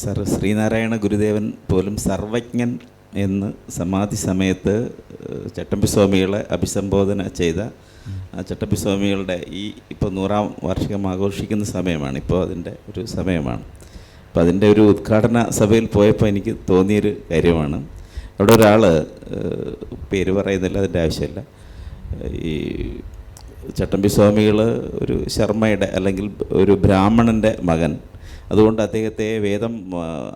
Sir Sreenarayana ഗുരുദേവൻ പോലും സർവജ്ഞൻ എന്ന് സമാധി സമയത്ത് ചട്ടമ്പി സ്വാമികളെ അഭിസംബോധന ചെയ്ത ആ ചട്ടമ്പി സ്വാമികളുടെ ഈ ഇപ്പോൾ നൂറാം വാർഷികം ആഘോഷിക്കുന്ന സമയമാണ്. ഇപ്പോൾ അതിന്റെ ഒരു സമയമാണ്. അപ്പോൾ അതിന്റെ ഒരു ഉദ്ഘാടന സഭയിൽ പോയപ്പോൾ എനിക്ക് തോന്നിയൊരു കാര്യമാണ്. അവിടെ ഒരാൾ പേര് പറയുന്നില്ല അതിന്റെ ആവശ്യമില്ല. ഈ ചട്ടമ്പി സ്വാമികൾ ഒരു ശർമ്മയുടെ അല്ലെങ്കിൽ ഒരു ബ്രാഹ്മണന്റെ മകൻ അതുകൊണ്ട് അദ്ദേഹത്തെ വേദം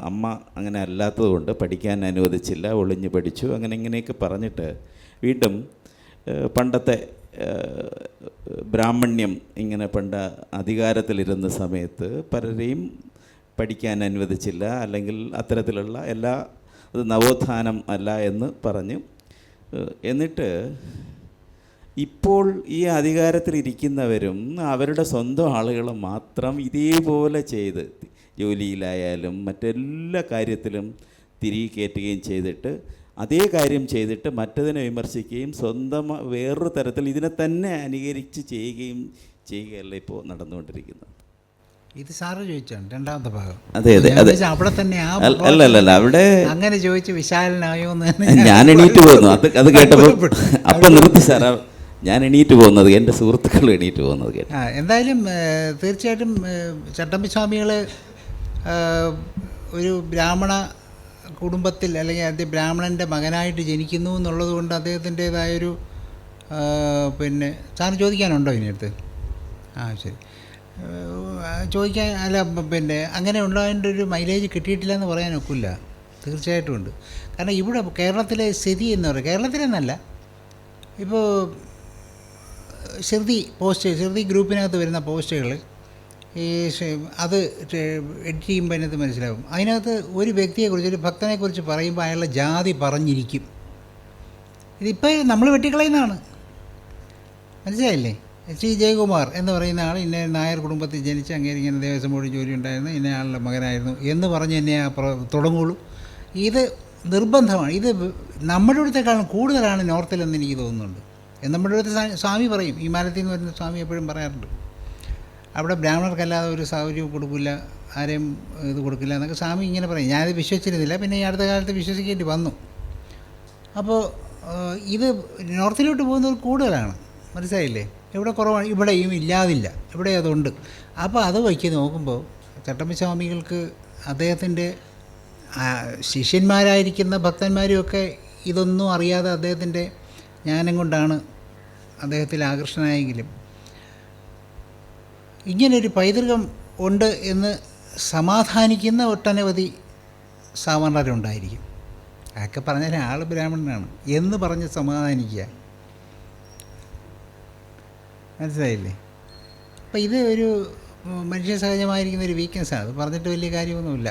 അമ്മ അങ്ങനെ അല്ലാത്തതുകൊണ്ട് പഠിക്കാൻ അനുവദിച്ചില്ല ഒളിഞ്ഞു പഠിച്ചു. അങ്ങനെ ഇങ്ങനെയൊക്കെ പറഞ്ഞിട്ട് വീണ്ടും പണ്ടത്തെ ബ്രാഹ്മണ്യം ഇങ്ങനെ പണ്ട് അധികാരത്തിലിരുന്ന സമയത്ത് പലരെയും പഠിക്കാൻ അനുവദിച്ചില്ല അല്ലെങ്കിൽ അത്തരത്തിലുള്ള എല്ലാ അത് നവോത്ഥാനം അല്ല എന്ന് പറഞ്ഞു. എന്നിട്ട് ഇപ്പോൾ ഈ അധികാരത്തിലിരിക്കുന്നവരും അവരുടെ സ്വന്തം ആളുകൾ മാത്രം ഇതേപോലെ ചെയ്ത് ജോലിയിലായാലും മറ്റെല്ലാ കാര്യത്തിലും തിരികെ കയറ്റുകയും ചെയ്തിട്ട് അതേ കാര്യം ചെയ്തിട്ട് മറ്റതിനെ വിമർശിക്കുകയും സ്വന്തം വേറൊരു തരത്തിൽ ഇതിനെ തന്നെ അനുകരിച്ച് ചെയ്യുകയും ചെയ്യുകയല്ല ഇപ്പോൾ നടന്നുകൊണ്ടിരിക്കുന്നത്. ഇത് സാറ് ചോദിച്ചാണ് രണ്ടാമത്തെ ഭാഗം. അതെ അതെ അതെ. അവിടെ തന്നെ അല്ല അല്ല അല്ല, അവിടെ അങ്ങനെ ചോദിച്ച് വിശാലനായോ എന്ന് ഞാൻ എണീറ്റ് പോകുന്നു. അത് അത് കേട്ടപ്പോൾ. അപ്പം നിർത്തി സാറാ. ഞാൻ എണീറ്റ് പോകുന്നത് എന്റെ സുഹൃത്തുക്കൾ എണീറ്റ് പോകുന്നത് കേട്ടു. ആ എന്തായാലും തീർച്ചയായിട്ടും ചട്ടമ്പി സ്വാമികൾ ഒരു ബ്രാഹ്മണ കുടുംബത്തിൽ അല്ലെങ്കിൽ അദ്ദേഹം ബ്രാഹ്മണന്റെ മകനായിട്ട് ജനിക്കുന്നു എന്നുള്ളത് കൊണ്ട് അദ്ദേഹത്തിന്റേതായൊരു പിന്നെ സാറിന് ചോദിക്കാനുണ്ടോ ഇതിനടുത്ത്? ആ ശരി. ചോദിക്കാൻ അല്ല പിന്നെ അങ്ങനെ ഉള്ളതിന്റെ ഒരു മൈലേജ് കിട്ടിയിട്ടില്ല എന്ന് പറയാൻ ഒക്കില്ല തീർച്ചയായിട്ടും ഉണ്ട്. കാരണം ഇവിടെ കേരളത്തിലെ സ്ഥിതി എന്ന് പറയുന്നത് കേരളത്തിലെന്നല്ല. ഇപ്പോൾ ശ്രുതി പോസ്റ്റ് ശ്രുതി ഗ്രൂപ്പിനകത്ത് വരുന്ന പോസ്റ്റുകൾ ഈ അത് എഡിറ്റ് ചെയ്യുമ്പോൾ അതിനകത്ത് മനസ്സിലാവും. അതിനകത്ത് ഒരു വ്യക്തിയെക്കുറിച്ച് ഒരു ഭക്തനെക്കുറിച്ച് പറയുമ്പോൾ അയാളുടെ ജാതി പറഞ്ഞിരിക്കും. ഇതിപ്പോൾ നമ്മൾ വെട്ടിക്കളയുന്നതാണ്. മനസ്സിലായില്ലേ? ശ്രീ ജയകുമാർ എന്ന് പറയുന്ന ആൾ ഇന്ന നായർ കുടുംബത്തിൽ ജനിച്ച് അങ്ങേരി ഇങ്ങനെ ദേവസ്വം ബോർഡ് ജോലി ഉണ്ടായിരുന്നു ഇന്ന ആളുടെ മകനായിരുന്നു എന്ന് പറഞ്ഞ് പ്ര- തുടങ്ങുള്ളൂ. ഇത് നിർബന്ധമാണ്. ഇത് നമ്മുടെ ഇവിടുത്തെക്കാളും കൂടുതലാണ് നോർത്തിലെന്ന് എനിക്ക് തോന്നുന്നുണ്ട്. നമ്മുടെ അടുത്ത് സ്വാമി പറയും. ഈ മാലത്തിൽ നിന്ന് വരുന്ന സ്വാമി എപ്പോഴും പറയാറുണ്ട്. അവിടെ ബ്രാഹ്മണർക്കല്ലാതെ ഒരു സൗകര്യവും കൊടുക്കില്ല ആരെയും ഇത് കൊടുക്കില്ല എന്നൊക്കെ സ്വാമി ഇങ്ങനെ പറയും. ഞാനത് വിശ്വസിച്ചിരുന്നില്ല പിന്നെ ഈ അടുത്ത കാലത്ത് വിശ്വസിക്കേണ്ടി വന്നു. അപ്പോൾ ഇത് നോർത്തിലോട്ട് പോകുന്നത് കൂടുതലാണ്. മനസ്സിലായില്ലേ? ഇവിടെ കുറവാണ് ഇവിടെയും ഇല്ലാതില്ല. ഇവിടെ അതുണ്ട്. അപ്പോൾ അത് വയ്ക്ക് നോക്കുമ്പോൾ ചട്ടമ്പസ്വാമികൾക്ക് അദ്ദേഹത്തിന്റെ ശിഷ്യന്മാരായിരിക്കുന്ന ഭക്തന്മാരും ഒക്കെ ഇതൊന്നും അറിയാതെ അദ്ദേഹത്തിന്റെ ജ്ഞാനം കൊണ്ടാണ് അദ്ദേഹത്തിൽ ആകർഷണമായെങ്കിലും ഇങ്ങനൊരു പൈതൃകം ഉണ്ട് എന്ന് സമാധാനിക്കുന്ന ഒട്ടനവധി സാമണരുണ്ടായിരിക്കും അതൊക്കെ പറഞ്ഞാൽ ആൾ ബ്രാഹ്മണനാണ്. എന്ന് പറഞ്ഞ് സമാധാനിക്കുക. മനസ്സിലായില്ലേ? അപ്പം ഇത് ഒരു മനുഷ്യ സഹജമായിരിക്കുന്ന ഒരു വീക്ക്നെസ്സാണ് അത് പറഞ്ഞിട്ട് വലിയ കാര്യമൊന്നുമില്ല.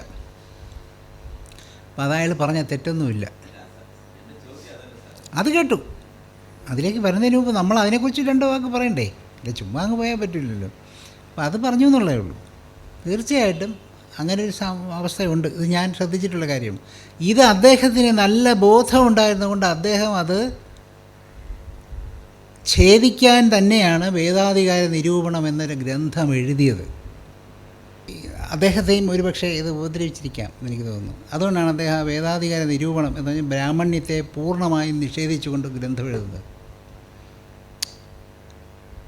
അപ്പം അയാൾ പറഞ്ഞ തെറ്റൊന്നുമില്ല. അത് കേട്ടു. അതിലേക്ക് വരുന്നതിന് മുമ്പ് നമ്മൾ അതിനെക്കുറിച്ച് രണ്ട് വാക്ക് പറയണ്ടേ? അല്ല ചുമ്മാ അങ്ങ് പോയാൽ പറ്റില്ലല്ലോ. അപ്പം അത് പറഞ്ഞു എന്നുള്ളേ ഉള്ളൂ. തീർച്ചയായിട്ടും അങ്ങനെ ഒരു അവസ്ഥയുണ്ട്. ഇത് ഞാൻ ശ്രദ്ധിച്ചിട്ടുള്ള കാര്യം. ഇത് അദ്ദേഹത്തിന് നല്ല ബോധം ഉണ്ടായിരുന്നതുകൊണ്ട് അദ്ദേഹം അത് ഛേദിക്കാൻ തന്നെയാണ് വേദാധികാര നിരൂപണം എന്നൊരു ഗ്രന്ഥം എഴുതിയത്. അദ്ദേഹത്തെയും ഒരുപക്ഷെ ഇത് ഉപദ്രവിച്ചിരിക്കാം എനിക്ക് തോന്നുന്നു. അതുകൊണ്ടാണ് അദ്ദേഹം വേദാധികാര നിരൂപണം എന്ന് പറഞ്ഞാൽ ബ്രാഹ്മണ്യത്തെ പൂർണമായും നിഷേധിച്ചുകൊണ്ട് ഗ്രന്ഥം എഴുതുന്നത്.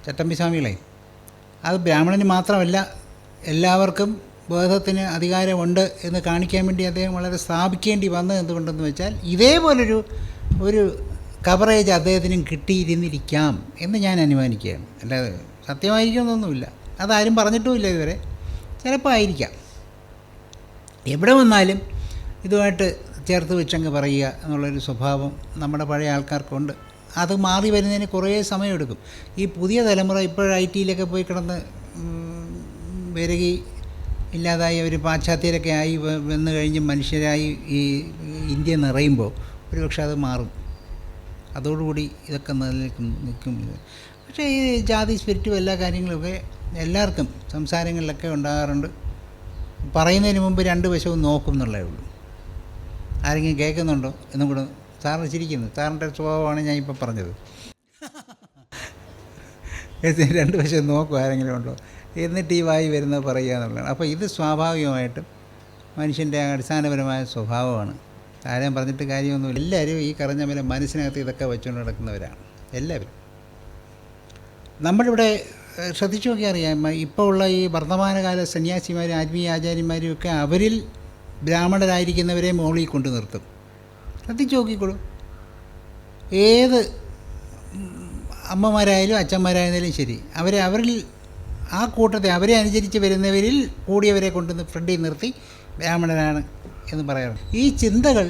ചട്ടമ്പി സ്വാമികളെ അത് ബ്രാഹ്മണന് മാത്രമല്ല എല്ലാവർക്കും ബോധത്തിന് അധികാരമുണ്ട് എന്ന് കാണിക്കാൻ വേണ്ടി അദ്ദേഹം വളരെ സ്ഥാപിക്കേണ്ടി വന്നത് എന്തുകൊണ്ടെന്ന് വെച്ചാൽ ഇതേപോലൊരു ഒരു കവറേജ് അദ്ദേഹത്തിനും കിട്ടിയിരുന്നിരിക്കാം എന്ന് ഞാൻ അനുമാനിക്കുകയാണ്. അല്ലാതെ സത്യമായിരിക്കുമെന്നൊന്നുമില്ല അതാരും പറഞ്ഞിട്ടുമില്ല ഇതുവരെ. ചിലപ്പോൾ ആയിരിക്കാം. എവിടെ വന്നാലും ഇതുമായിട്ട് ചേർത്ത് വെച്ചങ്ങ് പറയുക എന്നുള്ളൊരു സ്വഭാവം നമ്മുടെ പഴയ ആൾക്കാർക്കുണ്ട്. അത് മാറി വരുന്നതിന് കുറേ സമയമെടുക്കും. ഈ പുതിയ തലമുറ ഇപ്പോൾ ഐ ടിയിലൊക്കെ പോയി കിടന്ന് വരികി ഇല്ലാതായി ഒരു പാശ്ചാത്യരൊക്കെ ആയി വന്നു കഴിഞ്ഞ് മനുഷ്യരായി ഈ ഇന്ത്യ നിറയുമ്പോൾ ഒരുപക്ഷെ അത് മാറും. അതോടുകൂടി ഇതൊക്കെ നിലനിൽക്കും നിൽക്കും. പക്ഷേ ഈ ജാതി സ്പിരിറ്റും എല്ലാ കാര്യങ്ങളൊക്കെ എല്ലാവർക്കും സംസാരങ്ങളിലൊക്കെ ഉണ്ടാകാറുണ്ട്. പറയുന്നതിന് മുമ്പ് രണ്ട് വശവും നോക്കും എന്നുള്ളതേ ഉള്ളൂ. ആരെങ്കിലും കേൾക്കുന്നുണ്ടോ? എന്നും കൂടെ സാറിന് ചിരിക്കുന്നു. സാറിന്റെ സ്വഭാവമാണ് ഞാൻ ഇപ്പം പറഞ്ഞത് രണ്ട് വശം നോക്കും ആരെങ്കിലും ഉണ്ടോ. എന്നിട്ട് ഈ വായി വരുന്നത് പറയുക എന്നുള്ളതാണ്. അപ്പോൾ ഇത് സ്വാഭാവികമായിട്ടും മനുഷ്യന്റെ അടിസ്ഥാനപരമായ സ്വഭാവമാണ്. ആരെയും പറഞ്ഞിട്ട് കാര്യമൊന്നുമില്ല. എല്ലാവരും ഈ കറഞ്ഞ പോലെ മനസ്സിനകത്ത് ഇതൊക്കെ വെച്ചുകൊണ്ട് നടക്കുന്നവരാണ്. എല്ലാവരും. നമ്മളിവിടെ ശ്രദ്ധിച്ചു നോക്കിയാൽ അറിയാം. ഇപ്പോൾ ഉള്ള ഈ വർത്തമാനകാല സന്യാസിമാരും ആത്മീയ ആചാര്യന്മാരും ഒക്കെ അവരിൽ ബ്രാഹ്മണരായിരിക്കുന്നവരെ മുകളിൽ കൊണ്ടു നിർത്തും. ശ്രദ്ധിച്ചു നോക്കിക്കോളൂ ഏത് അമ്മമാരായാലും അച്ഛന്മാരായാലും ശരി. അവരെ അവരിൽ ആ കൂട്ടത്തെ അവരെ അനുസരിച്ച് വരുന്നവരിൽ കൂടിയവരെ കൊണ്ടുവന്ന് ഫ്രണ്ടിൽ നിർത്തി ബ്രാഹ്മണനാണ് എന്ന് പറയാറുണ്ട്. ഈ ചിന്തകൾ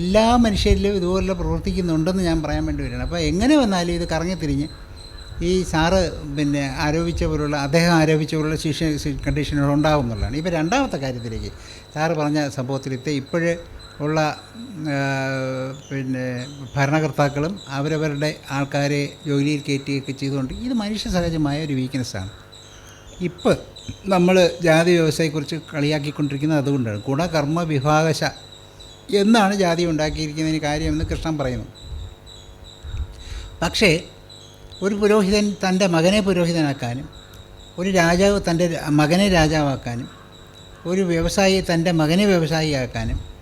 എല്ലാ മനുഷ്യരിലും ഇതുപോലെ പ്രവർത്തിക്കുന്നുണ്ടെന്ന് ഞാൻ പറയാൻ വേണ്ടി വരികയാണ്. അപ്പോൾ എങ്ങനെ വന്നാലും ഇത് കറങ്ങിത്തിരിഞ്ഞ് ഈ സാറ് പിന്നെ ആരോപിച്ച പോലുള്ള അദ്ദേഹം ആരോപിച്ച പോലുള്ള ശിക്ഷ കണ്ടീഷനുകൾ ഉണ്ടാവും എന്നുള്ളതാണ്. ഇപ്പോൾ രണ്ടാമത്തെ കാര്യത്തിലേക്ക് സാറ് പറഞ്ഞ സംഭവത്തിൽ ഇപ്പോഴ് ഉള്ള പിന്നെ ഭരണകർത്താക്കളും അവരവരുടെ ആൾക്കാരെ ജോലിയിൽ കയറ്റുകയൊക്കെ ചെയ്തുകൊണ്ട് ഇത് മനുഷ്യ സഹജമായ ഒരു വീക്ക്നെസ്സാണ് ഇപ്പോൾ നമ്മൾ ജാതി വ്യവസ്ഥയെക്കുറിച്ച് കളിയാക്കിക്കൊണ്ടിരിക്കുന്നത് അതുകൊണ്ടാണ്. ഗുണകർമ്മ വിഭാഗശ എന്നാണ് ജാതി ഉണ്ടാക്കിയിരിക്കുന്നതിന് കാര്യമെന്ന് കൃഷ്ണൻ പറയുന്നു. പക്ഷേ ഒരു പുരോഹിതൻ തന്റെ മകനെ പുരോഹിതനാക്കാനും ഒരു രാജാവ് തന്റെ മകനെ രാജാവാക്കാനും ഒരു വ്യവസായി തന്റെ മകനെ വ്യവസായിയാക്കാനും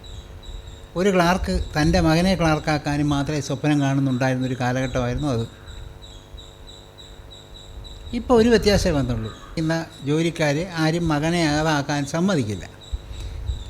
ഒരു ക്ലാർക്ക് തന്റെ മകനെ ക്ലാർക്കാക്കാനും മാത്രമേ സ്വപ്നം കാണുന്നുണ്ടായിരുന്ന ഒരു കാലഘട്ടമായിരുന്നു അത്. ഇപ്പോൾ ഒരു വ്യത്യാസമേ വന്നുള്ളൂ. ഇന്ന് ജോലിക്കാർ ആരും മകനെ അതാക്കാൻ സമ്മതിക്കില്ല.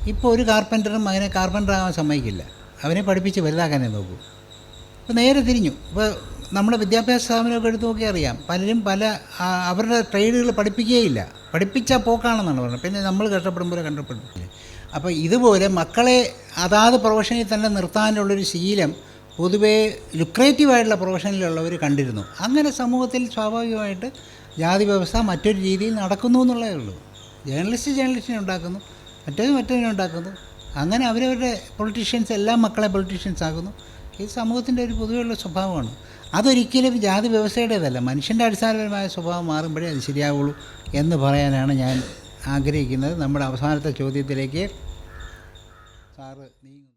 ഇപ്പോൾ ഒരു കാർപ്പന്ററും മകനെ കാർപ്പന്ററാകാൻ സമ്മതിക്കില്ല. അവനെ പഠിപ്പിച്ച് വലുതാക്കാനേ നോക്കൂ. ഇപ്പോൾ നേരെ തിരിഞ്ഞു. ഇപ്പോൾ നമ്മുടെ വിദ്യാഭ്യാസ സ്ഥാപനമൊക്കെ എടുത്ത് നോക്കിയാൽ അറിയാം. പലരും പല അവരുടെ ട്രേഡുകൾ പഠിപ്പിക്കുകയില്ല. പഠിപ്പിച്ച പോക്കാണെന്നാണ് പറഞ്ഞത്. പിന്നെ നമ്മൾ കഷ്ടപ്പെടുമ്പോൾ കഷ്ടപ്പെട്ടില്ലേ അപ്പോൾ ഇതുപോലെ മക്കളെ അതാത് പ്രൊഫഷനിൽ തന്നെ നിർത്താനുള്ളൊരു ശീലം പൊതുവേ ലുക്രേറ്റീവായിട്ടുള്ള പ്രൊഫഷനിലുള്ളവർ കണ്ടിരുന്നു. അങ്ങനെ സമൂഹത്തിൽ സ്വാഭാവികമായിട്ട് ജാതി വ്യവസ്ഥ മറ്റൊരു രീതിയിൽ നടക്കുന്നു എന്നുള്ളതേ ഉള്ളൂ. ജേർണലിസ്റ്റ് ജേർണലിസ്റ്റിനെ ഉണ്ടാക്കുന്നു മറ്റേത് മറ്റേതിനെ ഉണ്ടാക്കുന്നു. അങ്ങനെ അവരവരുടെ പൊളിറ്റീഷ്യൻസ് എല്ലാ മക്കളെ പൊളിറ്റീഷ്യൻസ് ആക്കുന്നു. ഇത് സമൂഹത്തിന്റെ ഒരു പൊതുവെയുള്ള സ്വഭാവമാണ്. അതൊരിക്കലും ജാതി വ്യവസ്ഥയുടേതല്ല. മനുഷ്യന്റെ അടിസ്ഥാനപരമായ സ്വഭാവം മാറുമ്പോഴേ അത് ശരിയാവുള്ളൂ എന്ന് പറയാനാണ് ഞാൻ ആഗ്രഹിക്കുന്നത്. നമ്മുടെ അവസാനത്തെ ചോദ്യത്തിലേക്ക് സാറ് നീങ്ങുന്നു